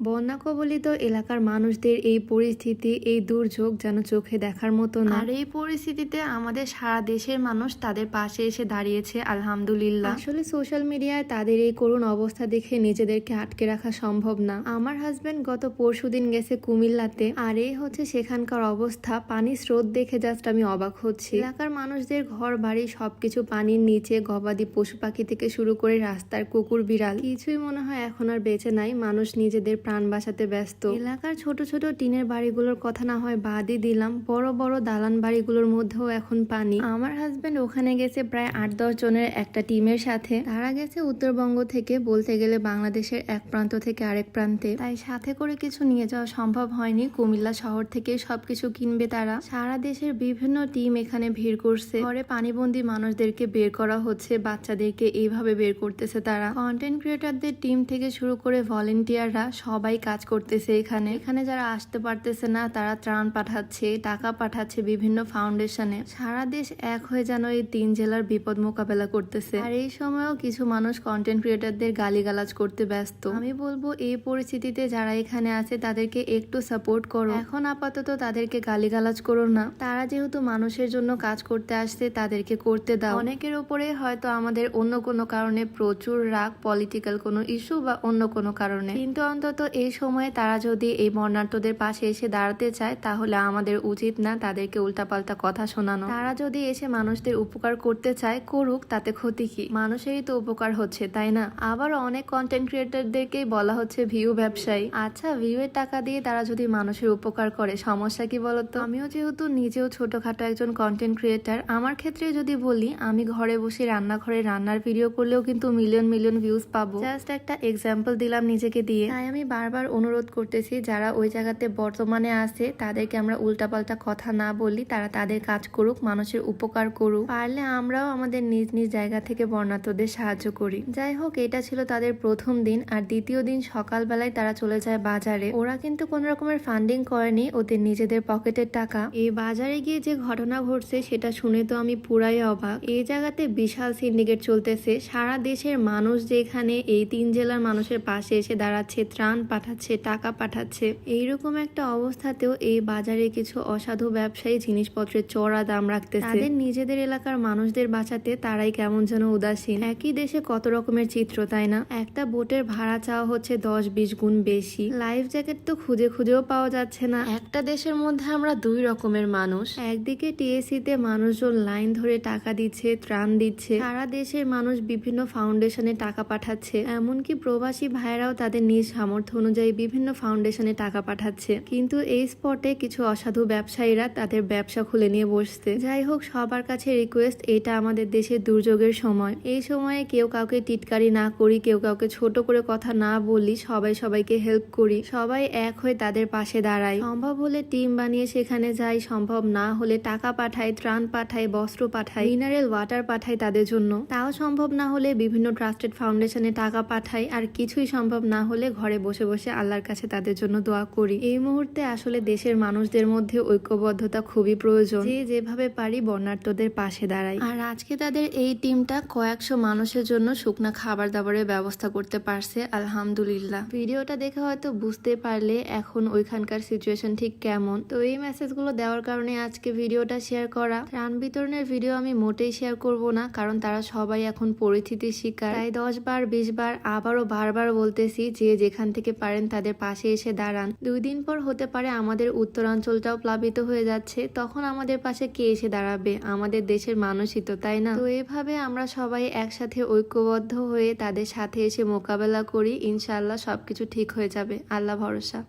বন্যা কবলিত এলাকার মানুষদের এই পরিস্থিতি এই দুর্যোগ যেন চোখে দেখার মতো না। আর এই পরিস্থিতিতে আমাদের সারা দেশের মানুষ তাদের পাশে এসে দাঁড়িয়েছে আলহামদুলিল্লাহ। আসলে সোশ্যাল মিডিয়ায় তাদের এই করুণ অবস্থা দেখে নিজেদেরকে আটকে রাখা সম্ভব না। আমার হাজবেন্ড গত পরশুদিন গেছে কুমিল্লাতে আর এই হচ্ছে সেখানকার অবস্থা। পানি স্রোত দেখে জাস্ট আমি অবাক হচ্ছি। এলাকার মানুষদের ঘর বাড়ি সবকিছু পানির নিচে গবাদি পশু পাখি থেকে শুরু করে রাস্তার কুকুর বিড়াল। কিছুই মনে হয় এখন আর বেঁচে নাই। মানুষ নিজেদের প্রাণ বাঁচাতে ব্যস্ত। এলাকার ছোট ছোট টিনের বাড়িগুলোর কথা না হয় বাদই দিলাম। বড় বড় দালান বাড়িগুলোর মধ্যেও এখন পানি। আমার হাজবেন্ড ওখানে গেছে প্রায় আট দশ জনের একটা টিমের সাথে। তারা গেছে উত্তরবঙ্গ থেকে, বলতে গেলে বাংলাদেশের এক প্রান্ত থেকে আরেক প্রান্তে। তাই সাথে করে কিছু নিয়ে যাওয়া সম্ভব হয়নি। কুমিল্লা শহর থেকে সবকিছু কিনবে তারা। সারা দেশের বিভিন্ন টিম এখানে ভিড় করছে। ঘরে পানিবন্দী মানুষদেরকে বের করা হচ্ছে। বাচ্চাদেরকে এইভাবে বের করতেছে তারা। কন্টেন্ট ক্রিয়েটারদের টিম থেকে শুরু করে ভলেন্টিয়াররা সবাই কাজ করতেছে এখানে। এখানে যারা আসতে পারতেছে না, তারা ত্রাণ পাঠাচ্ছে, টাকা পাঠাচ্ছে বিভিন্ন ফাউন্ডেশনে সারা দেশ এক হয়ে যেন এই তিন জেলার বিপদ মোকাবেলা করতেছে। আর এই সময়ও কিছু মানুষ কন্টেন্ট ক্রিয়েটারদের গালিগালাজ করতে ব্যস্ত। আমি বলব, এই পরিস্থিতিতে যারা এখানে আছে, তাদেরকে একটু সাপোর্ট করো। এখন আপাতত তাদেরকে গালিগালাজ করো না। তারা যেহেতু মানুষের জন্য কাজ করতে আসছে, তাদেরকে করতে দাও। অনেকের উপরে হয়তো আমাদের অন্য কোনো কারণে প্রচুর রাগ পলিটিক্যাল কোনো ইস্যু বা অন্য কোনো কারণে। কিন্তু অন্তত এই সময়ে তারা যদি এই বর্ণাঢ্যদের পাশে এসে দাঁড়াতে চায়, তাহলে আমাদের উচিত না তাদেরকে উল্টাপাল্টা কথা শোনানো। তারা যদি এসে মানুষদের উপকার করতে চায়, করুক, তাতে ক্ষতি কি? মানুষেরই তো উপকার হচ্ছে, তাই না? আবার অনেক কন্টেন্ট ক্রিয়েটারদেরকেই বলা হচ্ছে ভিউ ব্যবসায়ী। আচ্ছা ভিউ এর টাকা দিয়ে তারা যদি মানুষের উপকার করে, সমস্যা কি বলতো? আমিও যেহেতু নিজেও ছোটখাটো একজন কন্টেন্ট ক্রিয়েটার আমার ক্ষেত্রে যদি বলি, আমি ঘরে বসে রান্নাঘরে রান্নার ভিডিও করলেও কিন্তু মিলিয়ন মিলিয়ন ভিউজ পাবো। জাস্ট একটা এক্সাম্পল দিলাম নিজেকে দিয়ে। তাই আমি বারবার অনুরোধ করতেছি, যারা ওই জায়গাতে বর্তমানে আছে, তাদেরকে আমরা উল্টাপাল্টা কথা না বলি, তারা তাদের কাজ করুক, মানুষের উপকার করুক। পারলে আমরাও আমাদের নিজ নিজ জায়গা থেকে বর্ণাঢ্যদের সাহায্য করি। যাই হোক, এটা ছিল তাদের প্রথম দিন, আর দ্বিতীয় দিন সকালবেলায় তারা চলে যায় বাজারে। ওরা কিন্তু কোন রকমের ফান্ডিং করেনি, ওদের নিজেদের পকেটের টাকা। এই বাজারে গিয়ে যে ঘটনা ঘটছে, সেটা শুনে তো আমি পুরাই অবাক। এই জায়গাতে বিশাল সিন্ডিকেট চলতেছে। সারা দেশের মানুষ যেখানে, এই তিন জেলার মানুষের পাশে এসে দাঁড়াচ্ছে, ত্রাণ পাঠাচ্ছে, টাকা পাঠাচ্ছে। এইরকম একটা অবস্থাতেও এই বাজারে কিছু অসাধু ব্যবসায়ী জিনিসপত্রের চড়া দাম রাখতেছে। তাদের নিজেদের এলাকার মানুষদের বাঁচাতে তারাই কেমন যেন উদাসীন। একই দেশে কত রকমের চিত্র, তাই না? একটা বোটের ভাড়া চাওয়া হচ্ছে দশ বিশ গুণ বেশি। লাইফ জ্যাকেট তো খুঁজে খুঁজেও পাওয়া যাচ্ছে না। একটা দেশের মধ্যে আমরা দুই রকমের মানুষ। একদিকে টিএসসি তে মানুষজন লাইন ধরে টাকা দিচ্ছে, ত্রাণ দিচ্ছে। সারা দেশের মানুষ বিভিন্ন ফাউন্ডেশনে টাকা পাঠাচ্ছে। এমনকি প্রবাসী ভাইয়েরাও তাদের নিজ সামর্থ্য অনুযায়ী বিভিন্ন ফাউন্ডেশনে টাকা পাঠাচ্ছে। কিন্তু এই স্পটে কিছু অসাধু ব্যবসায়ীরা তাদের ব্যবসা খুলে নিয়ে বসছে। যাই হোক, সবার কাছে রিকোয়েস্ট এটা আমাদের দেশের দুর্যোগের সময়। এই সময়ে কেউ কাউকে টিটকারি না করি, কেউ কাউকে ছোট করে কথা না বলি, সবাই সবাইকে হেল্প করি। সবাই এক হয়ে তাদের পাশে দাঁড়াই। সম্ভব হলে টিম বানিয়ে সেখানে যাই, সম্ভব না হলে টাকা পাঠাই, ত্রাণ পাঠাই, বস্ত্র পাঠাই মিনারেল ওয়াটার পাঠাই তাদের জন্য। তাও সম্ভব না হলে বিভিন্ন ট্রাস্টেড ফাউন্ডেশনে টাকা পাঠাই, আর কিছুই সম্ভব না হলে ঘরে বসে বসে আল্লাহর কাছে তাদের জন্য দোয়া করি। এই মুহূর্তে আসলে দেশের মানুষদের মধ্যে ঐক্যবদ্ধতা খুবই প্রয়োজন। যে যেভাবে পারি বর্ণাঢ্যদের পাশে দাঁড়াই। আর আজকে তাদের এই টিমটা কয়েকশো মানুষের জন্য শুকনা খাবার দাবারের ব্যবস্থা করতে পারছে, আলহামদুলিল্লাহ। ভিডিওটা দেখে হয়তো বুঝতে পারলে এখন ওইখানকার সিচুয়েশন ঠিক কেমন। তো এই মেসেজগুলো দেওয়ার কারণে আজকে ভিডিওটা শেয়ার করা। ত্রাণ বিতরণের ভিডিও আমি মোটেই শেয়ার করব না, কারণ তারা সবাই এখন পরিস্থিতির শিকার। তাই দশ বার, বিশ বার, আবারও বারবার বলতেছি যে যেখান থেকে পারেন, তাদের পাশে এসে দাঁড়ান। দুই দিন পর হতে পারে আমাদের উত্তরাঞ্চলটাও প্লাবিত হয়ে যাচ্ছে। তখন আমাদের পাশে কে এসে দাঁড়াবে? আমাদের দেশের মানুষই তো, তাই না? তো এভাবে আমরা সবাই একসাথে ঐক্যবদ্ধ হয়ে তাদের সাথে এসে মোকাবেলা করি। ইনশাল্লাহ সবকিছু ঠিক হয়ে যাবে। আল্লাহ ভরসা।